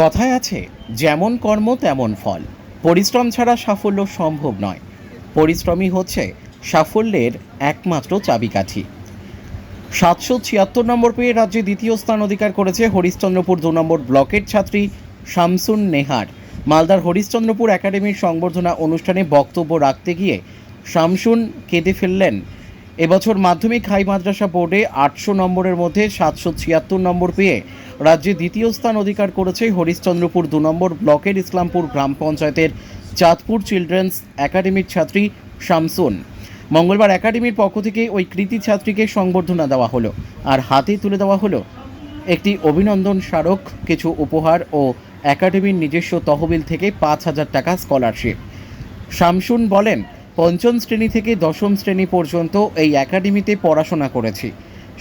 কথায় আছে, যেমন কর্ম তেমন ফল। পরিশ্রম ছাড়া সাফল্য সম্ভব নয়। পরিশ্রমই হচ্ছে সাফল্যের একমাত্র চাবিকাঠি। সাতশো ছিয়াত্তর নম্বর পেয়ে রাজ্যে দ্বিতীয় স্থান অধিকার করেছে হরিশ্চন্দ্রপুর দু নম্বর ব্লকের ছাত্রী শামসুন নেহার। মালদার হরিশ্চন্দ্রপুর একাডেমির সংবর্ধনা অনুষ্ঠানে বক্তব্য রাখতে গিয়ে শামসুন কেঁদে ফেললেন। এবছর মাধ্যমিক হাই মাদ্রাসা বোর্ডে আটশো নম্বরের মধ্যে সাতশো ছিয়াত্তর নম্বর পেয়ে রাজ্যে দ্বিতীয় স্থান অধিকার করেছে হরিশ্চন্দ্রপুর দু নম্বর ব্লকের ইসলামপুর গ্রাম পঞ্চায়েতের চাঁদপুর চিলড্রেন্স একাডেমির ছাত্রী শামসুন। মঙ্গলবার একাডেমির পক্ষ থেকে ওই কৃতি ছাত্রীকে সংবর্ধনা দেওয়া হলো আর হাতে তুলে দেওয়া হলো একটি অভিনন্দন স্মারক, কিছু উপহার ও একাডেমির নিজস্ব তহবিল থেকে পাঁচ হাজার টাকা স্কলারশিপ। শামসুন বলেন, পঞ্চম শ্রেণি থেকে দশম শ্রেণি পর্যন্ত এই একাডেমিতে পড়াশোনা করেছি।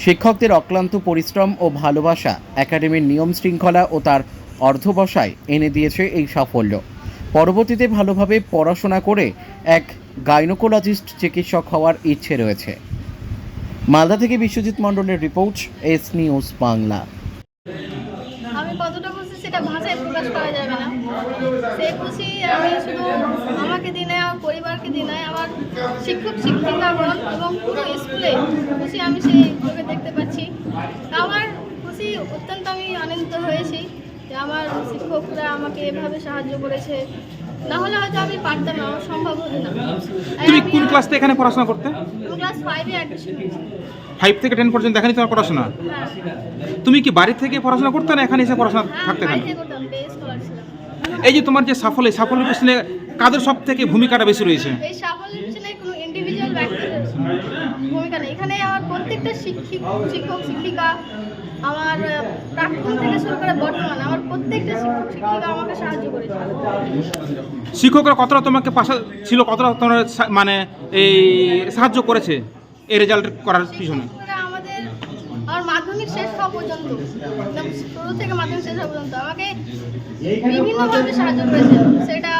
শিক্ষকদের অক্লান্ত পরিশ্রম ও ভালোবাসা একাডেমির নিয়ম শৃঙ্খলা ও তার অর্ধবসায় এনে দিয়েছে এই সাফল্য। পরবর্তীতে ভালোভাবে পড়াশোনা করে এক গাইনোকোলজিস্ট চিকিৎসক হওয়ার ইচ্ছে রয়েছে। মালদা থেকে বিশ্বজিৎ মণ্ডলের রিপোর্ট, এস নিউজ বাংলা। আমি কতটা খুশি সেটা ভাষায় প্রকাশ করা যাবে না। সেই খুশি আমি শুধু আমাকে দিই নাই আমার পরিবারকে দিই নাই আমার শিক্ষক শিক্ষিকাগণ এবং পুরো স্কুলে খুশি আমি সেই চোখে দেখতে পাচ্ছি। আমার খুশি অত্যন্ত আমি আনন্দিত হয়েছি যে আমার শিক্ষকরা আমাকে এভাবে সাহায্য করেছে। না হলে হয়তো আমি পারতাম না আমার সম্ভব হতো না। তুমি কোন ক্লাস থেকে এখানে পড়াশোনা করতে? ক্লাস ফাইভে অ্যাডমিশন নিয়েছি। ফাইভ থেকে টেন পর্যন্ত এখানে তোমার পড়াশোনা? হ্যাঁ। তুমি কি বাড়ি থেকে পড়াশোনা করতে না এখানে এসে পড়াশোনা থাকতে আমি কেন বাইরে করতাম ডে স্কলার ছিলাম এই যে তোমার যে সাফল্য সাফল্যের পিছনে কাদের সব থেকে ভূমিকাটা বেশি রয়েছে? এই সাফল্যের পিছনে কোনো ইন্ডিভিজুয়াল ব্যক্তির ভূমিকা নেই। এখানে আমার প্রত্যেকটা শিক্ষিক শিক্ষক শিক্ষিকা আমার প্রাক্তন থেকে শুরু করে বর্তমান আমার প্রত্যেকটা শিক্ষক শিক্ষিকা আমাকে সাহায্য করেছে। শিক্ষকরা কতটা তোমাকে পাশা ছিল কতটা তোমার মানে এই সাহায্য করেছে এই রেজাল্ট করার পিছনে? মাধ্যমিক শেষ হওয়া পর্যন্ত একদম শুরু থেকে মাধ্যমিক শেষ হওয়া পর্যন্ত আমাকে বিভিন্নভাবে সাহায্য করেছেন সেটা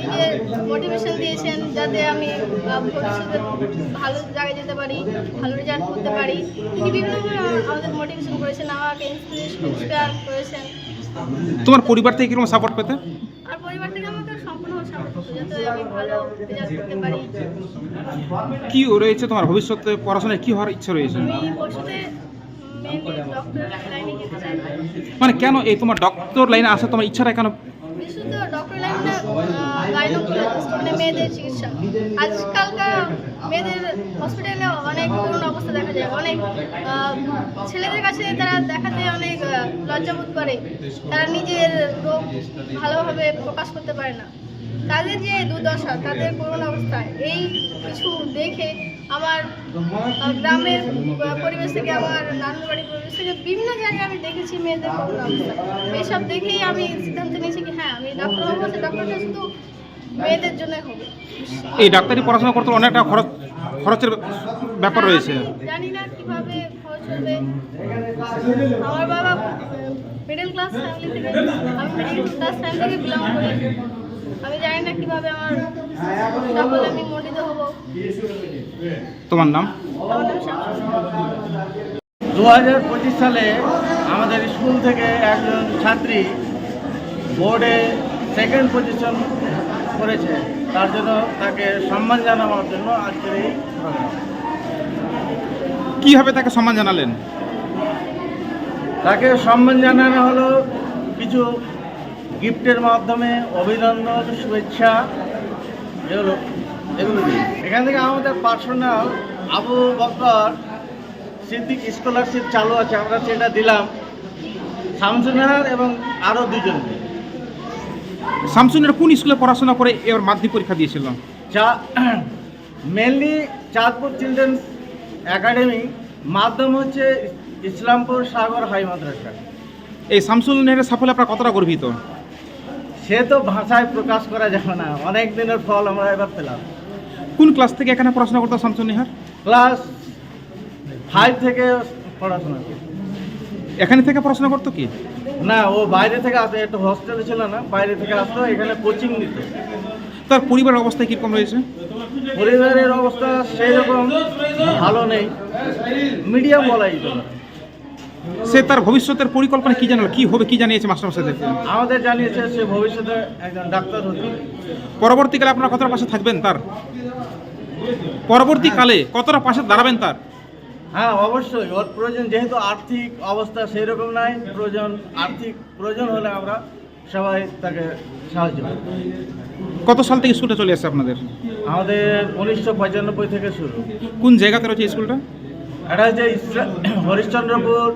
নিজের মোটিভেশন দিয়েছেন যাতে আমি ভবিষ্যতে ভালো জায়গায় যেতে পারি ভালো রেজাল্ট করতে পারি। তিনি বিভিন্নভাবে আমাদের মোটিভেশন করেছেন আমাকে ইন্সপিরেশন করেছেন। তোমার পরিবার থেকে কীরকম সাপোর্ট পেতে? আর পরিবার থেকে আমাকে সম্পূর্ণ সাপোর্ট করতো যাতে আমি ভালো রেজাল্ট করতে পারি। কি রয়েছে তোমার ভবিষ্যতে? পড়াশোনায় কি হওয়ার ইচ্ছা রয়েছে? আমি ভবিষ্যতে মানে কেন এই তোমার ডক্টর লাইনে আসা তোমার ইচ্ছাটা কেন? মানে মেয়েদের চিকিৎসা। আজকালকার মেয়েদের অনেক অবস্থা দেখা যায়। অনেক ছেলেদের কাছে তারা দেখাতে অনেক করে। তারা নিজের রোগ ভালোভাবে প্রকাশ করতে পারে না। তাদের যে দুর্দশা, তাদের করুণ অবস্থা, এই কিছু দেখে আমার গ্রামের পরিবেশ থেকে আমার নানুর বাড়ির পরিবেশ থেকে বিভিন্ন জায়গায় আমি দেখেছি মেয়েদের অবস্থা এইসব দেখেই আমি সিদ্ধান্ত নিয়েছি কি হ্যাঁ আমি ডক্টর হব সে ডক্টরটা শুধু মেয়েদের জন্য হবে। এই ডাক্তারি পড়াশোনা করতে অনেকটা খরচ খরচের ব্যাপার রয়েছে। জানি না কীভাবে খরচ হবে। আমার বাবা মিডল ক্লাস ফ্যামিলি থেকে আমি মিডল ক্লাস ফ্যামিলি থেকে বিলং করি। আমি জানি না কীভাবে আমার সকলে আমি মণ্ডিত হব। তোমার নাম। দু হাজার পঁচিশ সালে আমাদের স্কুল থেকে একজন ছাত্রী বোর্ডে সেকেন্ড পজিশন করেছে। তার জন্য তাকে সম্মান জানানোর জন্য আজকের এই কীভাবে তাকে সম্মান জানালেন? তাকে সম্মান জানানো হলো কিছু গিফটের মাধ্যমে অভিনন্দন শুভেচ্ছা এগুলো এগুলো এখান থেকে আমাদের পার্সোনাল আবু বকর সিদ্দিক স্কলারশিপ চালু আছে আমরা সেটা দিলাম শামসুনার এবং আরও দুজনকে। শামসুনের কোন স্কুলে পড়াশোনা করে এবার মাধ্যমিক পরীক্ষা দিয়েছিল? চা মেনলি চাঁদপুর চিলড্রেন্স একাডেমি মাধ্যম হচ্ছে ইসলামপুর সাগর হাই মাদ্রাসা। এই শামসুনের সাফল্যে আপনার কতটা গর্বিত? সে তো ভাষায় প্রকাশ করা যাবে না অনেক দিনের ফল আমরা এবার পেলাম। কোন ক্লাস থেকে এখানে পড়াশোনা করতো শামসুন নিহার? ক্লাস ফাইভ থেকে পড়াশোনা এখানে থেকে পড়াশোনা করতো কি? না ও বাইরে থেকে আসতো একটু হস্টেলে ছিল না বাইরে থেকে আসতো এখানে কোচিং নিত। তার পরিবারের অবস্থা কীরকম রয়েছে? পরিবারের অবস্থা সেই রকম ভালো নেই। মিডিয়াম বলাই যেতে সে তার ভবিষ্যতের পরিকল্পনা কি জানালো? কি হবে কি জানিয়েছে মাস্টারমশাইদেরকে আমাদের জানিয়েছে সে ভবিষ্যতে একজন ডাক্তার হতে। পরবর্তীকালে আপনারা কতটা পাশে থাকবেন তার? পরবর্তীকালে কতটা পাশে দাঁড়াবেন তার? হ্যাঁ অবশ্যই। ওর প্রয়োজন যেহেতু আর্থিক অবস্থা সেই রকম নাই প্রয়োজন আর্থিক প্রয়োজন হলে আমরা সবাই তাকে সাহায্য। কত সাল থেকে স্কুলটা চলে আসছে আপনাদের? আমাদের উনিশশো পঁচানব্বই থেকে শুরু। কোন জায়গাতে রয়েছে স্কুলটা? এটা হচ্ছে হরিশ্চন্দ্রপুর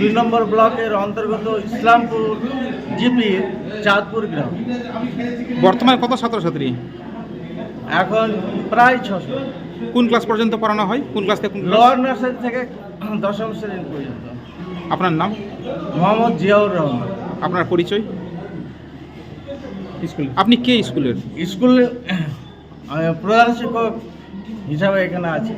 দুই নম্বর ব্লকের অন্তর্গত ইসলামপুর জিপি চাঁদপুর গ্রাম। বর্তমানে কত ছাত্রছাত্রী? এখন প্রায় ছশো। কোন ক্লাস পর্যন্ত পড়ানো হয়? কোন ক্লাস থেকে কোন লোয়ার নার্সারি থেকে দশম শ্রেণি পর্যন্ত। আপনার নাম? মোহাম্মদ জিয়াউর রহমান। আপনার পরিচয়? স্কুল। আপনি কে স্কুলের? স্কুল প্রধান শিক্ষক হিসাবে এখানে আছি।